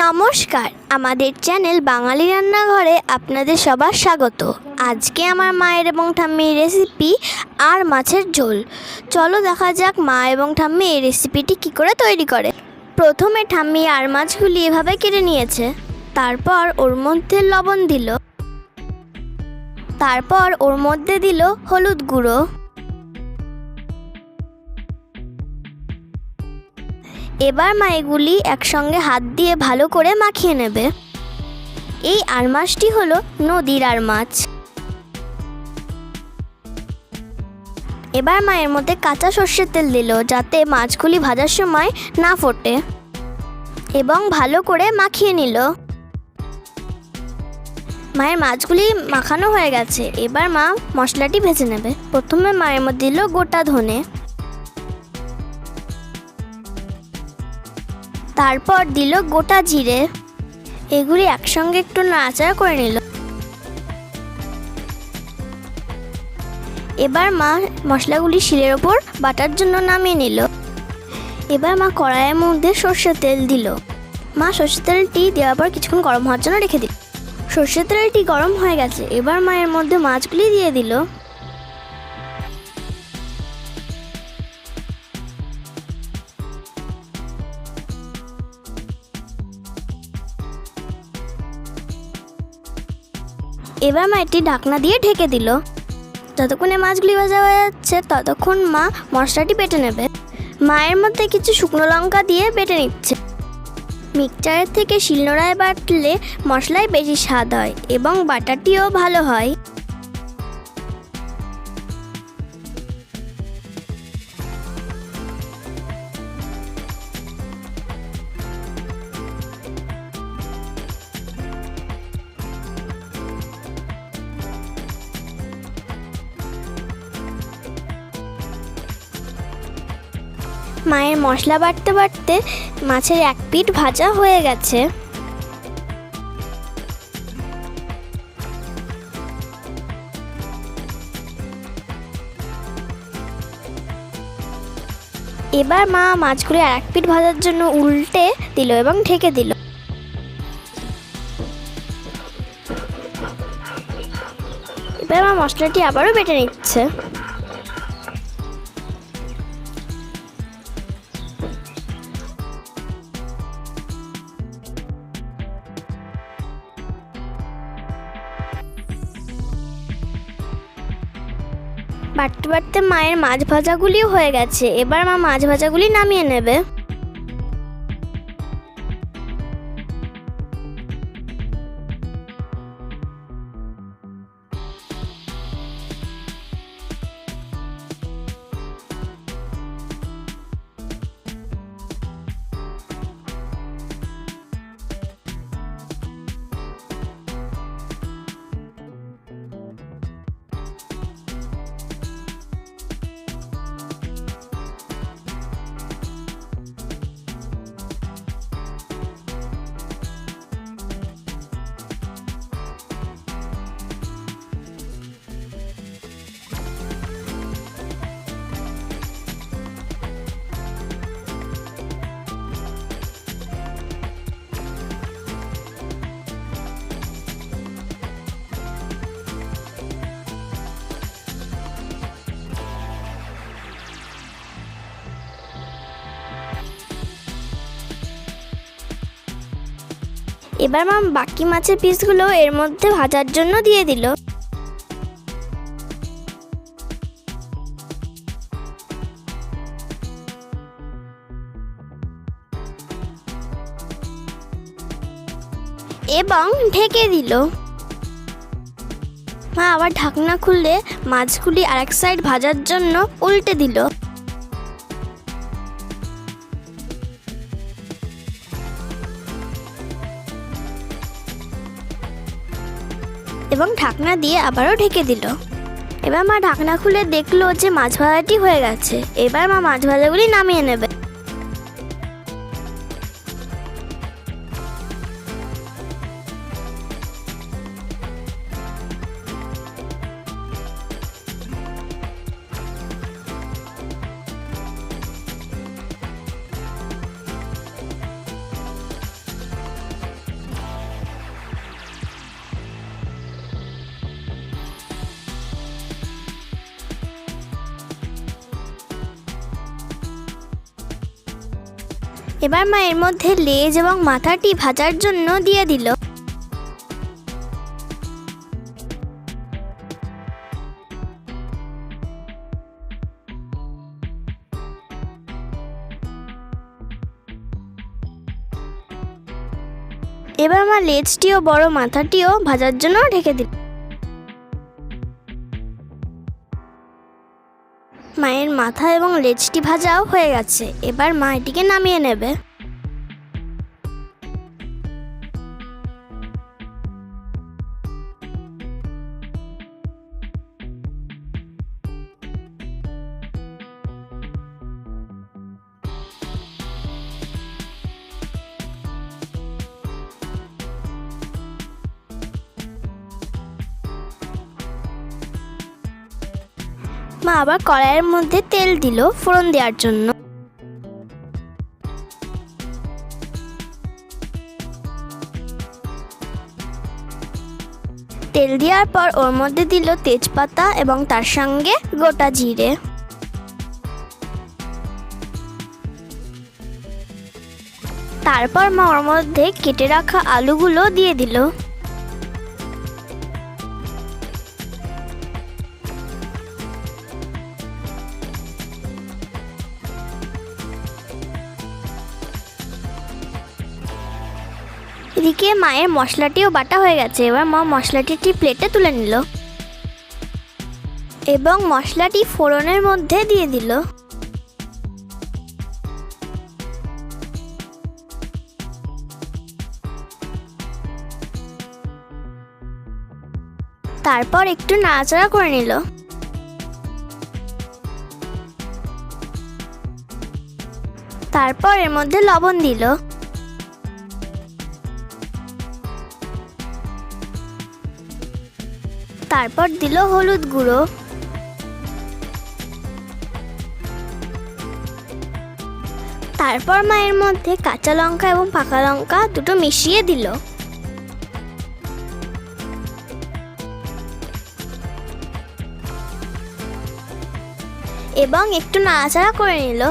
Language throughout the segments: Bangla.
নমস্কার, আমাদের চ্যানেল বাঙালি রান্নাঘরে আপনাদের সবার স্বাগত। আজকে আমার মায়ের এবং ঠাম্মির রেসিপি আর মাছের ঝোল। চলো দেখা যাক মা এবং ঠাম্মি এই রেসিপিটি কী করে তৈরি করে। প্রথমে ঠাম্মি আর মাছগুলি এভাবে কেটে নিয়েছে। তারপর ওর মধ্যে লবণ দিল। তারপর ওর মধ্যে দিল হলুদ গুঁড়ো। এবার মা এগুলি একসঙ্গে হাত দিয়ে ভালো করে মাখিয়ে নেবে। এই আর মাছটি হলো নদীর আর মাছ এবার মায়ের মধ্যে কাঁচা সর্ষের তেল দিল, যাতে মাছগুলি ভাজার সময় না ফোটে এবং ভালো করে মাখিয়ে নিল। মায়ের মাছগুলি মাখানো হয়ে গেছে। এবার মা মশলাটি ভেজে নেবে। প্রথমে মায়ের মধ্যে দিল গোটা ধনে। তারপর দিল গোটা জিরে। এগুলি একসঙ্গে একটু নাড়াচাড়া করে নিল। এবার মা মশলাগুলি শিলের ওপর বাটার জন্য নামিয়ে নিল। এবার মা কড়াইয়ের মধ্যে সর্ষের তেল দিল। মা সর্ষের তেলটি দেওয়ার পর কিছুক্ষণ গরম হওয়ার জন্য রেখে দিল। সর্ষের তেলটি গরম হয়ে গেছে। এবার মায়ের মধ্যে মাছগুলি দিয়ে দিল। এবার মা এটি ঢাকনা দিয়ে ঢেকে দিল। যতক্ষণে মাছগুলি ভাজা হয়ে যাচ্ছে, ততক্ষণ মা মশলাটি বেটে নেবে। মায়ের মধ্যে কিছু শুকনো লঙ্কা দিয়ে বেটে নিচ্ছে। মিক্সচারের থেকে শিলনোড়ায় বাটলে মশলায় বেশি স্বাদ হয় এবং বাটারটিও ভালো হয়। মায়ের মশলা বাটতে বাটতে মাছের এক পিঠ ভাজা হয়ে গেছে। এবার মা মাছগুলি আর এক পিঠ ভাজার জন্য উল্টে দিল এবং ঢেকে দিল। এবার মা মশলাটি আবারও বেটে নিচ্ছে। বাটতে বাটতে মায়ের মাছ ভাজাগুলিও হয়ে গেছে। এবার মা মাছ ভাজাগুলি নামিয়ে নেবে। এবার মা বাকি মাছের পিসগুলো এর মধ্যে ভাজার জন্য দিয়ে দিল। এবং ঢেকে দিল। মা আবার ঢাকনা খুললে মাছগুলি আরেক সাইড ভাজার জন্য উল্টে দিল। এবং ঢাকনা দিয়ে আবারও ঢেকে দিল। এবার মা ঢাকনা খুলে দেখল যে মাছ ভাজাটি হয়ে গেছে। এবার মা মাছ ভাজাগুলি নামিয়ে নেবে। এবার মা এর মধ্যে লেজ এবং মাথাটি ভাজার জন্য দিয়ে দিল। এবার মা লেজটিও বড় মাথাটিও ভাজার জন্য ঢেকে দিল। মায়ের মাথা এবং লেজটি ভাজাও হয়ে গেছে। এবার মা এটিকে নামিয়ে নেবে। মা আবার কড়াইয়ের মধ্যে তেল দিল ফোড়ন দেওয়ার জন্য। তেল দেওয়ার পর ওর মধ্যে দিল তেজপাতা এবং তার সঙ্গে গোটা জিরে। তারপর মা ওর মধ্যে কেটে রাখা আলুগুলো দিয়ে দিল। এদিকে মায়ের মশলাটিও বাটা হয়ে গেছে। এবার মা মশলাটি একটি প্লেটে তুলে নিল। এবং মশলাটি ফোড়নের মধ্যে দিয়ে দিল। তারপর একটু নাড়াচাড়া করে নিল। তারপর এর মধ্যে লবণ দিল। তারপর দিল হলুদ গুঁড়ো। তারপর মায়ের মধ্যে কাঁচা লঙ্কা এবং পাকা লঙ্কা দুটো মিশিয়ে দিল। এবং একটু নাড়াচাড়া করে নিল।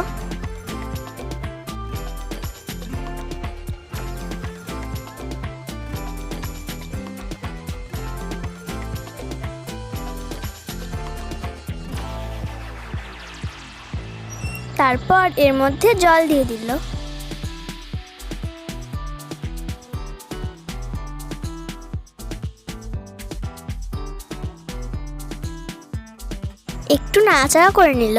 তারপর এর মধ্যে জল দিয়ে দিল। একটু নাড়াচাড়া করে নিল।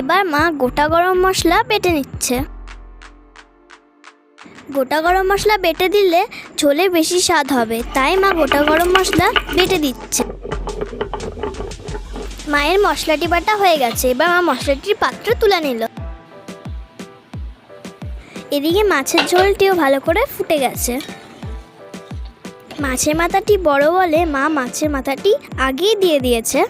এবার মা গোটা গরম মশলা বেটে নিচ্ছে। গোটা গরম মশলা বেটে দিলে ঝোলে বেশি স্বাদ হবে, তাই মা গোটা গরম মশলা বেটে দিচ্ছে। মায়ের মশলাটি বাটা হয়ে গেছে, এবার মা মশলাটির পাত্র তুলে নিল। এদিকে মাছের ঝোলটিও ভালো করে ফুটে গেছে। মাছের মাথাটি বড় বলে মা মাছের মাথাটি আগেই দিয়ে দিয়েছে।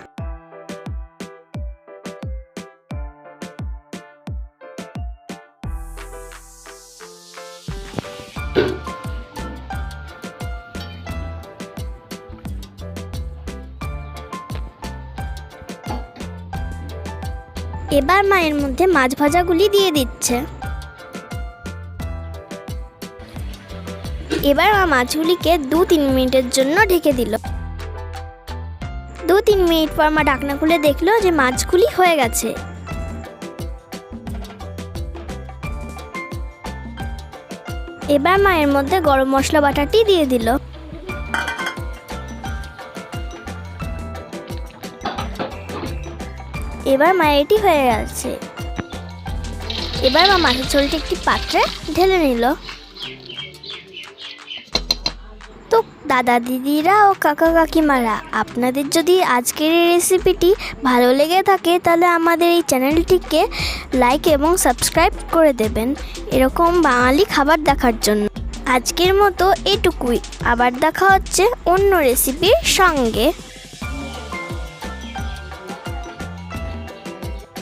এবার মায়ের মধ্যে মাছ ভাজাগুলি দিয়ে দিচ্ছে। এবার মা মাছগুলিকে দু তিন মিনিটের জন্য ঢেকে দিল। দু তিন মিনিট পর মা ঢাকনা খুলে দেখল যে মাছগুলি হয়ে গেছে। এবার মায়ের মধ্যে গরম মশলা বাটাটি দিয়ে দিল। এবার মায়ের এটি হয়ে গেছে। এবার মা মাছের ঝোলটি একটি পাত্রে ঢেলে নিল। তো দাদা দিদিরা ও কাকা কাকিমারা, আপনাদের যদি আজকের এই রেসিপিটি ভালো লেগে থাকে, তাহলে আমাদের এই চ্যানেলটিকে লাইক এবং সাবস্ক্রাইব করে দেবেন। এরকম বাঙালি খাবার দেখার জন্য। আজকের মতো এটুকুই। আবার দেখা হচ্ছে অন্য রেসিপির সঙ্গে।